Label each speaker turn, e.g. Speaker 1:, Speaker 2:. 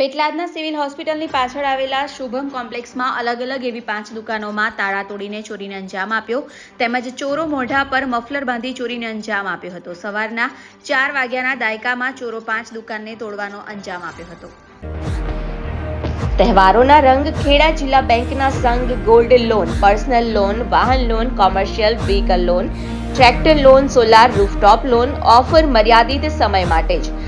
Speaker 1: પેટલાદના civil હોસ્પિટલની પાછળ આવેલા શુભમ કોમ્પ્લેક્સમાં અલગ અલગ એવી પાંચ દુકાનોમાં તાળા તોડીને ચોરીને અંજામ આપ્યો. તેમજ ચોરો મોઢા પર મફલર બાંધી ચોરીને અંજામ આપ્યો હતો. સવારના ચાર વાગ્યાના દાયકામાં ચોરો પાંચ દુકાનને તોડવાનો અંજામ આપ્યો હતો.
Speaker 2: તહેવારોના રંગ ખેડા જિલ્લા બેંકના સંઘ ગોલ્ડ લોન, પર્સનલ લોન, વાહન loan, commercial vehicle loan, tractor loan, solar rooftop loan, offer મર્યાદિત સમય માટે જ.